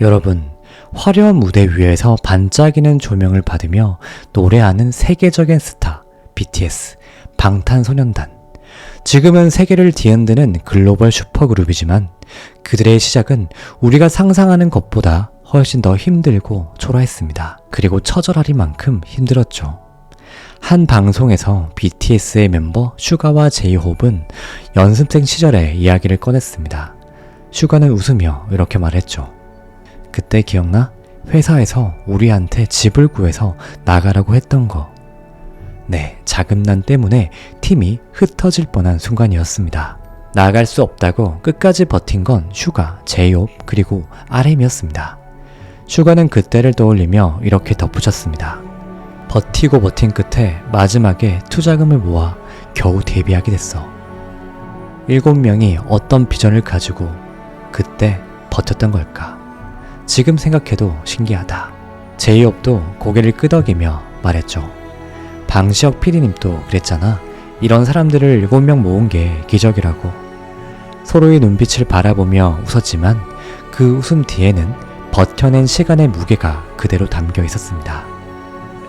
여러분, 화려한 무대 위에서 반짝이는 조명을 받으며 노래하는 세계적인 스타, BTS, 방탄소년단. 지금은 세계를 뒤흔드는 글로벌 슈퍼그룹이지만 그들의 시작은 우리가 상상하는 것보다 훨씬 더 힘들고 초라했습니다. 그리고 처절하리만큼 힘들었죠. 한 방송에서 BTS의 멤버 슈가와 제이홉은 연습생 시절의 이야기를 꺼냈습니다. 슈가는 웃으며 이렇게 말했죠. 그때 기억나? 회사에서 우리한테 집을 구해서 나가라고 했던 거. 네, 자금난 때문에 팀이 흩어질 뻔한 순간이었습니다. 나갈 수 없다고 끝까지 버틴 건 슈가, 제이홉, 그리고 RM이었습니다. 슈가는 그때를 떠올리며 이렇게 덧붙였습니다. 버티고 버틴 끝에 마지막에 투자금을 모아 겨우 데뷔하게 됐어. 일곱 명이 어떤 비전을 가지고 그때 버텼던 걸까? 지금 생각해도 신기하다. 제이홉도 고개를 끄덕이며 말했죠. 방시혁 PD님도 그랬잖아. 이런 사람들을 일곱 명 모은 게 기적이라고. 서로의 눈빛을 바라보며 웃었지만 그 웃음 뒤에는 버텨낸 시간의 무게가 그대로 담겨 있었습니다.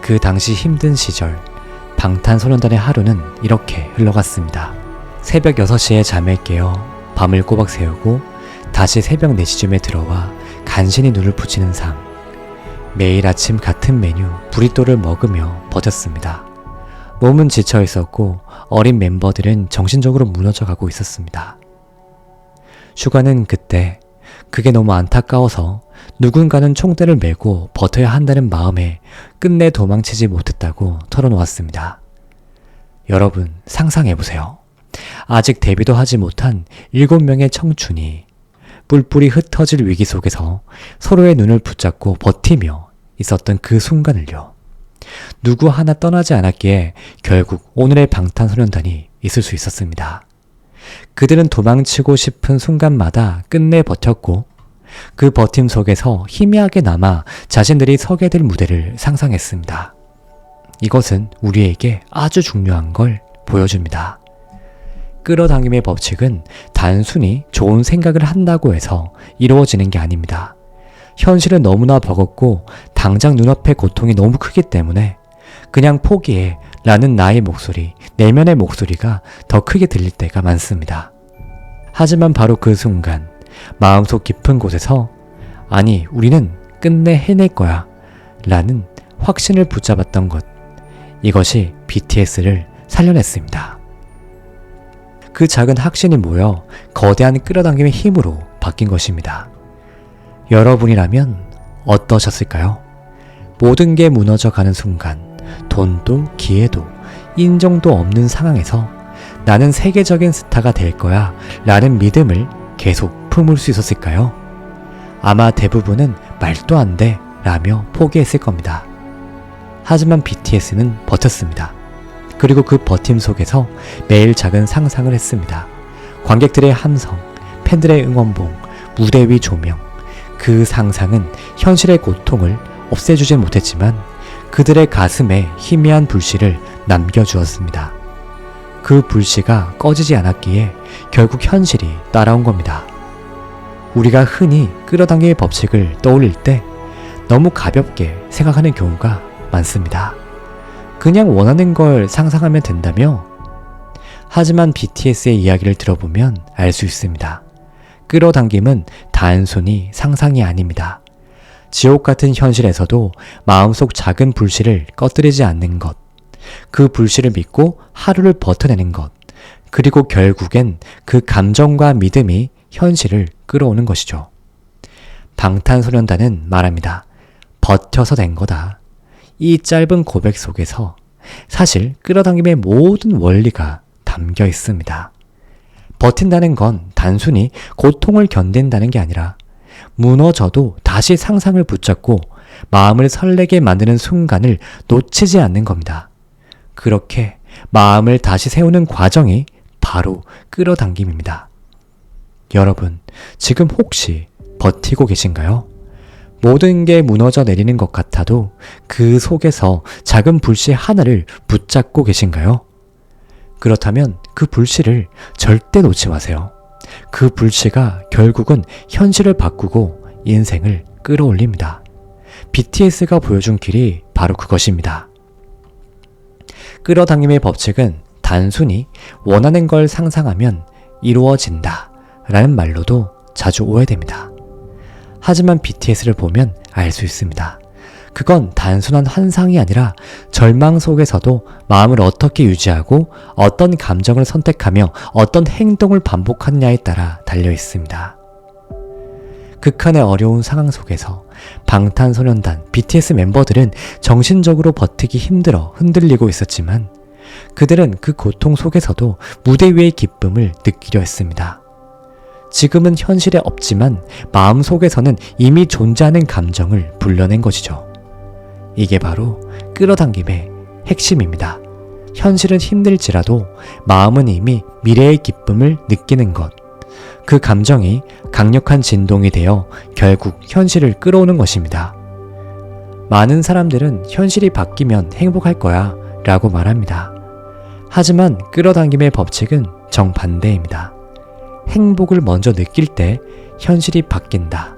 그 당시 힘든 시절, 방탄소년단의 하루는 이렇게 흘러갔습니다. 새벽 6시에 잠에 깨어 밤을 꼬박 새우고 다시 새벽 4시쯤에 들어와 간신히 눈을 붙이는 삶. 매일 아침 같은 메뉴 브리또를 먹으며 버텼습니다. 몸은 지쳐 있었고 어린 멤버들은 정신적으로 무너져 가고 있었습니다. 슈가는 그때 그게 너무 안타까워서 누군가는 총대를 메고 버텨야 한다는 마음에 끝내 도망치지 못했다고 털어놓았습니다. 여러분 상상해보세요. 아직 데뷔도 하지 못한 일곱 명의 청춘이 뿔뿔이 흩어질 위기 속에서 서로의 눈을 붙잡고 버티며 있었던 그 순간을요. 누구 하나 떠나지 않았기에 결국 오늘의 방탄소년단이 있을 수 있었습니다. 그들은 도망치고 싶은 순간마다 끝내 버텼고 그 버팀 속에서 희미하게 남아 자신들이 서게 될 무대를 상상했습니다. 이것은 우리에게 아주 중요한 걸 보여줍니다. 끌어당김의 법칙은 단순히 좋은 생각을 한다고 해서 이루어지는 게 아닙니다. 현실은 너무나 버겁고 당장 눈앞의 고통이 너무 크기 때문에 그냥 포기해 라는 나의 목소리, 내면의 목소리가 더 크게 들릴 때가 많습니다. 하지만 바로 그 순간 마음속 깊은 곳에서 아니, 우리는 끝내 해낼 거야 라는 확신을 붙잡았던 것. 이것이 BTS를 살려냈습니다. 그 작은 확신이 모여 거대한 끌어당김의 힘으로 바뀐 것입니다. 여러분이라면 어떠셨을까요? 모든 게 무너져 가는 순간, 돈도 기회도 인정도 없는 상황에서 나는 세계적인 스타가 될 거야 라는 믿음을 계속 품을 수 있었을까요? 아마 대부분은 말도 안 돼 라며 포기했을 겁니다. 하지만 BTS는 버텼습니다. 그리고 그 버팀 속에서 매일 작은 상상을 했습니다. 관객들의 함성, 팬들의 응원봉, 무대 위 조명. 그 상상은 현실의 고통을 없애주진 못했지만 그들의 가슴에 희미한 불씨를 남겨주었습니다. 그 불씨가 꺼지지 않았기에 결국 현실이 따라온 겁니다. 우리가 흔히 끌어당김의 법칙을 떠올릴 때 너무 가볍게 생각하는 경우가 많습니다. 그냥 원하는 걸 상상하면 된다며? 하지만 BTS의 이야기를 들어보면 알 수 있습니다. 끌어당김은 단순히 상상이 아닙니다. 지옥 같은 현실에서도 마음속 작은 불씨를 꺼뜨리지 않는 것, 그 불씨를 믿고 하루를 버텨내는 것, 그리고 결국엔 그 감정과 믿음이 현실을 끌어오는 것이죠. 방탄소년단은 말합니다. 버텨서 된 거다. 이 짧은 고백 속에서 사실 끌어당김의 모든 원리가 담겨 있습니다. 버틴다는 건 단순히 고통을 견딘다는 게 아니라 무너져도 다시 상상을 붙잡고 마음을 설레게 만드는 순간을 놓치지 않는 겁니다. 그렇게 마음을 다시 세우는 과정이 바로 끌어당김입니다. 여러분, 지금 혹시 버티고 계신가요? 모든 게 무너져 내리는 것 같아도 그 속에서 작은 불씨 하나를 붙잡고 계신가요? 그렇다면 그 불씨를 절대 놓지 마세요. 그 불씨가 결국은 현실을 바꾸고 인생을 끌어올립니다. BTS가 보여준 길이 바로 그것입니다. 끌어당김의 법칙은 단순히 원하는 걸 상상하면 이루어진다 라는 말로도 자주 오해됩니다. 하지만 BTS를 보면 알 수 있습니다. 그건 단순한 환상이 아니라 절망 속에서도 마음을 어떻게 유지하고 어떤 감정을 선택하며 어떤 행동을 반복하느냐에 따라 달려 있습니다. 극한의 어려운 상황 속에서 방탄소년단 BTS 멤버들은 정신적으로 버티기 힘들어 흔들리고 있었지만 그들은 그 고통 속에서도 무대 위의 기쁨을 느끼려 했습니다. 지금은 현실에 없지만 마음 속에서는 이미 존재하는 감정을 불러낸 것이죠. 이게 바로 끌어당김의 핵심입니다. 현실은 힘들지라도 마음은 이미 미래의 기쁨을 느끼는 것. 그 감정이 강력한 진동이 되어 결국 현실을 끌어오는 것입니다. 많은 사람들은 현실이 바뀌면 행복할 거야 라고 말합니다. 하지만 끌어당김의 법칙은 정반대입니다. 행복을 먼저 느낄 때 현실이 바뀐다.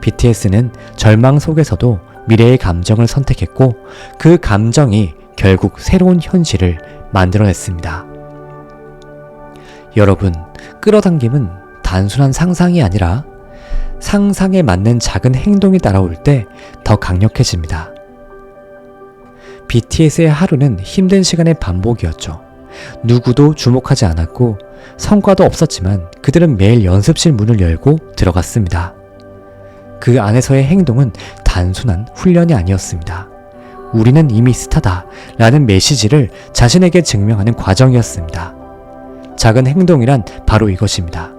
BTS는 절망 속에서도 미래의 감정을 선택했고 그 감정이 결국 새로운 현실을 만들어냈습니다. 여러분, 끌어당김은 단순한 상상이 아니라 상상에 맞는 작은 행동이 따라올 때 더 강력해집니다. BTS의 하루는 힘든 시간의 반복이었죠. 누구도 주목하지 않았고 성과도 없었지만 그들은 매일 연습실 문을 열고 들어갔습니다. 그 안에서의 행동은 단순한 훈련이 아니었습니다. 우리는 이미 스타다 라는 메시지를 자신에게 증명하는 과정이었습니다. 작은 행동이란 바로 이것입니다.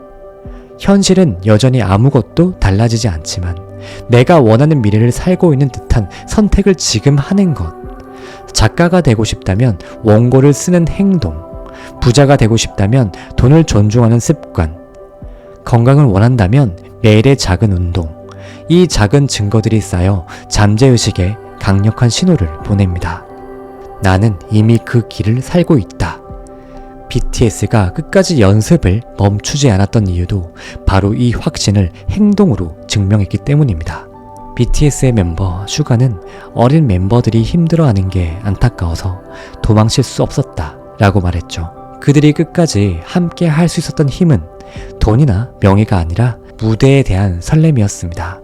현실은 여전히 아무것도 달라지지 않지만 내가 원하는 미래를 살고 있는 듯한 선택을 지금 하는 것. 작가가 되고 싶다면 원고를 쓰는 행동. 부자가 되고 싶다면 돈을 존중하는 습관. 건강을 원한다면 매일의 작은 운동. 이 작은 증거들이 쌓여 잠재의식에 강력한 신호를 보냅니다. 나는 이미 그 길을 살고 있다. BTS가 끝까지 연습을 멈추지 않았던 이유도 바로 이 확신을 행동으로 증명했기 때문입니다. BTS의 멤버 슈가는 어린 멤버들이 힘들어하는 게 안타까워서 도망칠 수 없었다 라고 말했죠. 그들이 끝까지 함께 할 수 있었던 힘은 돈이나 명예가 아니라 무대에 대한 설렘이었습니다.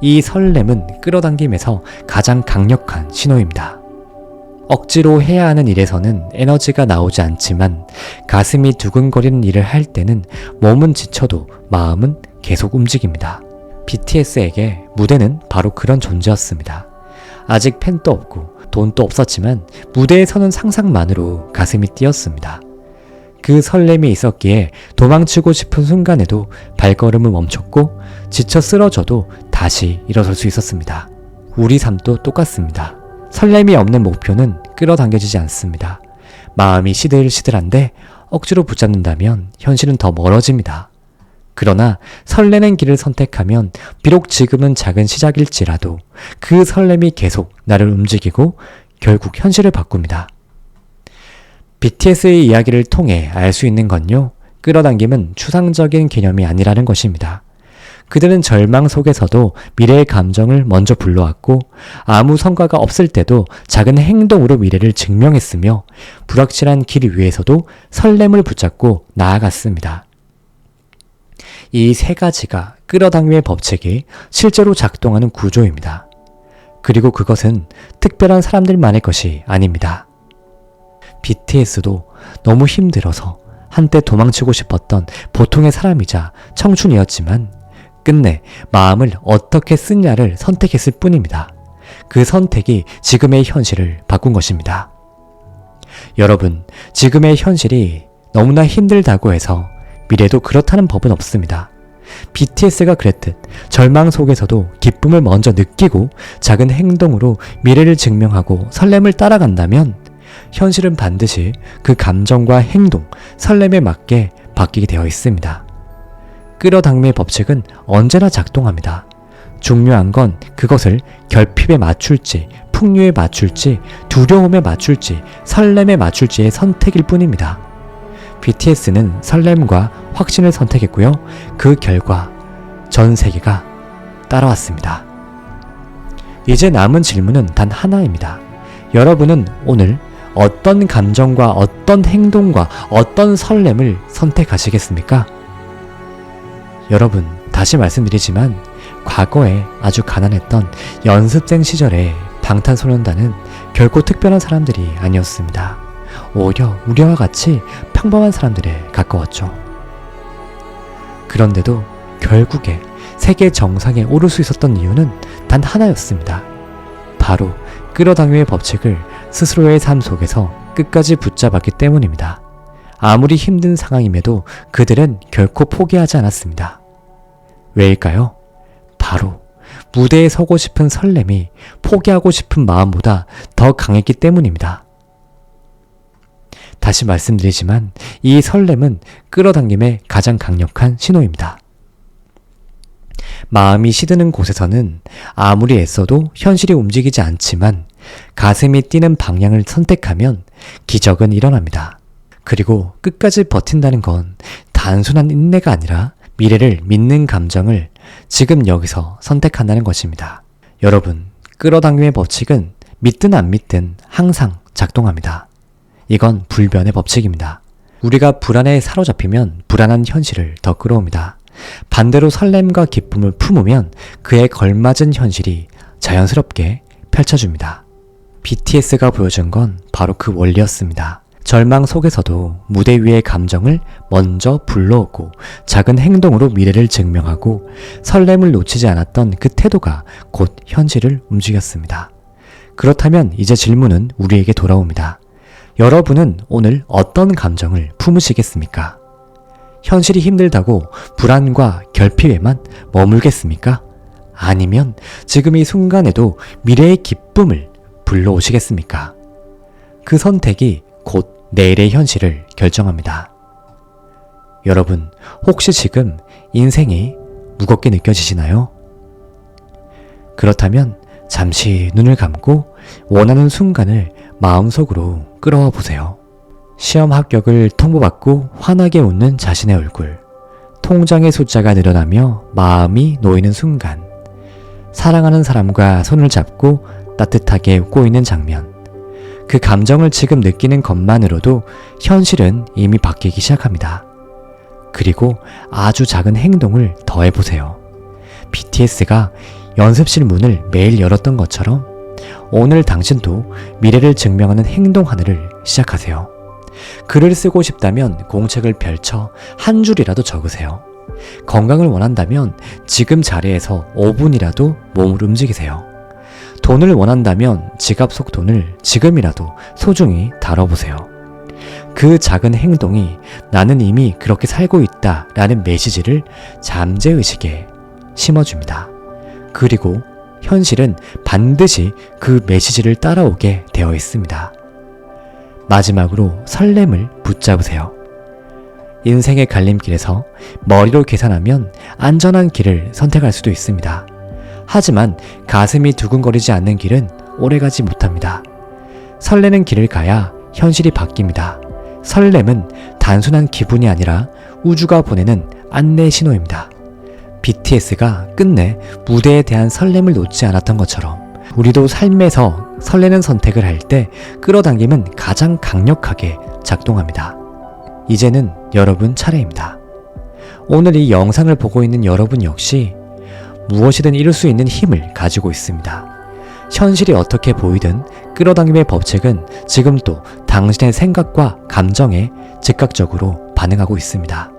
이 설렘은 끌어당김에서 가장 강력한 신호입니다. 억지로 해야 하는 일에서는 에너지가 나오지 않지만 가슴이 두근거리는 일을 할 때는 몸은 지쳐도 마음은 계속 움직입니다. BTS에게 무대는 바로 그런 존재였습니다. 아직 팬도 없고 돈도 없었지만 무대에 서는 상상만으로 가슴이 뛰었습니다. 그 설렘이 있었기에 도망치고 싶은 순간에도 발걸음을 멈췄고 지쳐 쓰러져도 다시 일어설 수 있었습니다. 우리 삶도 똑같습니다. 설렘이 없는 목표는 끌어당겨지지 않습니다. 마음이 시들시들한데 억지로 붙잡는다면 현실은 더 멀어집니다. 그러나 설레는 길을 선택하면 비록 지금은 작은 시작일지라도 그 설렘이 계속 나를 움직이고 결국 현실을 바꿉니다. BTS의 이야기를 통해 알 수 있는 건요, 끌어당김은 추상적인 개념이 아니라는 것입니다. 그들은 절망 속에서도 미래의 감정을 먼저 불러왔고 아무 성과가 없을 때도 작은 행동으로 미래를 증명했으며 불확실한 길 위에서도 설렘을 붙잡고 나아갔습니다. 이 세 가지가 끌어당김의 법칙이 실제로 작동하는 구조입니다. 그리고 그것은 특별한 사람들만의 것이 아닙니다. BTS도 너무 힘들어서 한때 도망치고 싶었던 보통의 사람이자 청춘이었지만 끝내 마음을 어떻게 쓰냐를 선택했을 뿐입니다. 그 선택이 지금의 현실을 바꾼 것입니다. 여러분, 지금의 현실이 너무나 힘들다고 해서 미래도 그렇다는 법은 없습니다. BTS가 그랬듯 절망 속에서도 기쁨을 먼저 느끼고 작은 행동으로 미래를 증명하고 설렘을 따라간다면 현실은 반드시 그 감정과 행동, 설렘에 맞게 바뀌게 되어 있습니다. 끌어당김의 법칙은 언제나 작동합니다. 중요한 건 그것을 결핍에 맞출지, 풍류에 맞출지, 두려움에 맞출지, 설렘에 맞출지의 선택일 뿐입니다. BTS는 설렘과 확신을 선택했고요. 그 결과 전 세계가 따라왔습니다. 이제 남은 질문은 단 하나입니다. 여러분은 오늘 어떤 감정과 어떤 행동과 어떤 설렘을 선택하시겠습니까? 여러분, 다시 말씀드리지만 과거에 아주 가난했던 연습생 시절에 방탄소년단은 결코 특별한 사람들이 아니었습니다. 오히려 우리와 같이 평범한 사람들에 가까웠죠. 그런데도 결국에 세계 정상에 오를 수 있었던 이유는 단 하나였습니다. 바로 끌어당김의 법칙을 스스로의 삶 속에서 끝까지 붙잡았기 때문입니다. 아무리 힘든 상황임에도 그들은 결코 포기하지 않았습니다. 왜일까요? 바로 무대에 서고 싶은 설렘이 포기하고 싶은 마음보다 더 강했기 때문입니다. 다시 말씀드리지만 이 설렘은 끌어당김의 가장 강력한 신호입니다. 마음이 시드는 곳에서는 아무리 애써도 현실이 움직이지 않지만 가슴이 뛰는 방향을 선택하면 기적은 일어납니다. 그리고 끝까지 버틴다는 건 단순한 인내가 아니라 미래를 믿는 감정을 지금 여기서 선택한다는 것입니다. 여러분, 끌어당김의 법칙은 믿든 안 믿든 항상 작동합니다. 이건 불변의 법칙입니다. 우리가 불안에 사로잡히면 불안한 현실을 더 끌어옵니다. 반대로 설렘과 기쁨을 품으면 그에 걸맞은 현실이 자연스럽게 펼쳐줍니다. BTS가 보여준 건 바로 그 원리였습니다. 절망 속에서도 무대 위의 감정을 먼저 불러오고 작은 행동으로 미래를 증명하고 설렘을 놓치지 않았던 그 태도가 곧 현실을 움직였습니다. 그렇다면 이제 질문은 우리에게 돌아옵니다. 여러분은 오늘 어떤 감정을 품으시겠습니까? 현실이 힘들다고 불안과 결핍에만 머물겠습니까? 아니면 지금 이 순간에도 미래의 기쁨을 불러오시겠습니까? 그 선택이 곧 내일의 현실을 결정합니다. 여러분, 혹시 지금 인생이 무겁게 느껴지시나요? 그렇다면 잠시 눈을 감고 원하는 순간을 마음속으로 끌어와 보세요. 시험 합격을 통보받고 환하게 웃는 자신의 얼굴. 통장의 숫자가 늘어나며 마음이 놓이는 순간. 사랑하는 사람과 손을 잡고 따뜻하게 웃고 있는 장면. 그 감정을 지금 느끼는 것만으로도 현실은 이미 바뀌기 시작합니다. 그리고 아주 작은 행동을 더해보세요. BTS가 연습실 문을 매일 열었던 것처럼 오늘 당신도 미래를 증명하는 행동 하나를 시작하세요. 글을 쓰고 싶다면 공책을 펼쳐 한 줄이라도 적으세요. 건강을 원한다면 지금 자리에서 5분이라도 몸을 움직이세요. 돈을 원한다면 지갑 속 돈을 지금이라도 소중히 다뤄보세요. 그 작은 행동이 나는 이미 그렇게 살고 있다 라는 메시지를 잠재의식에 심어줍니다. 그리고 현실은 반드시 그 메시지를 따라오게 되어 있습니다. 마지막으로 설렘을 붙잡으세요. 인생의 갈림길에서 머리로 계산하면 안전한 길을 선택할 수도 있습니다. 하지만 가슴이 두근거리지 않는 길은 오래가지 못합니다. 설레는 길을 가야 현실이 바뀝니다. 설렘은 단순한 기분이 아니라 우주가 보내는 안내 신호입니다. BTS가 끝내 무대에 대한 설렘을 놓지 않았던 것처럼 우리도 삶에서 설레는 선택을 할 때 끌어당김은 가장 강력하게 작동합니다. 이제는 여러분 차례입니다. 오늘 이 영상을 보고 있는 여러분 역시 무엇이든 이룰 수 있는 힘을 가지고 있습니다. 현실이 어떻게 보이든 끌어당김의 법칙은 지금도 당신의 생각과 감정에 즉각적으로 반응하고 있습니다.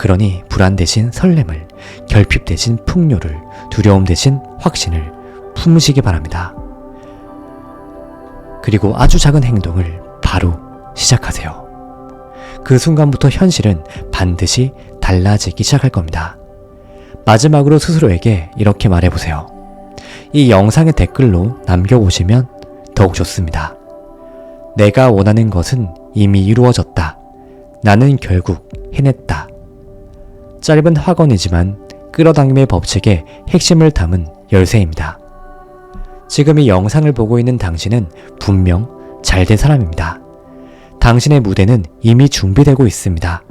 그러니 불안 대신 설렘을, 결핍 대신 풍요를, 두려움 대신 확신을 품으시기 바랍니다. 그리고 아주 작은 행동을 바로 시작하세요. 그 순간부터 현실은 반드시 달라지기 시작할 겁니다. 마지막으로 스스로에게 이렇게 말해보세요. 이 영상의 댓글로 남겨보시면 더욱 좋습니다. 내가 원하는 것은 이미 이루어졌다. 나는 결국 해냈다. 짧은 학원이지만 끌어당김의 법칙의 핵심을 담은 열쇠입니다. 지금 이 영상을 보고 있는 당신은 분명 잘 된 사람입니다. 당신의 무대는 이미 준비되고 있습니다.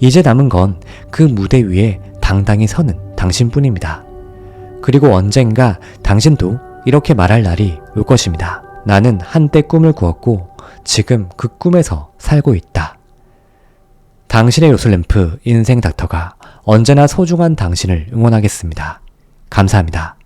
이제 남은 건 그 무대 위에 당당히 서는 당신뿐입니다. 그리고 언젠가 당신도 이렇게 말할 날이 올 것입니다. 나는 한때 꿈을 꾸었고 지금 그 꿈에서 살고 있다. 당신의 요술램프 인생 닥터가 언제나 소중한 당신을 응원하겠습니다. 감사합니다.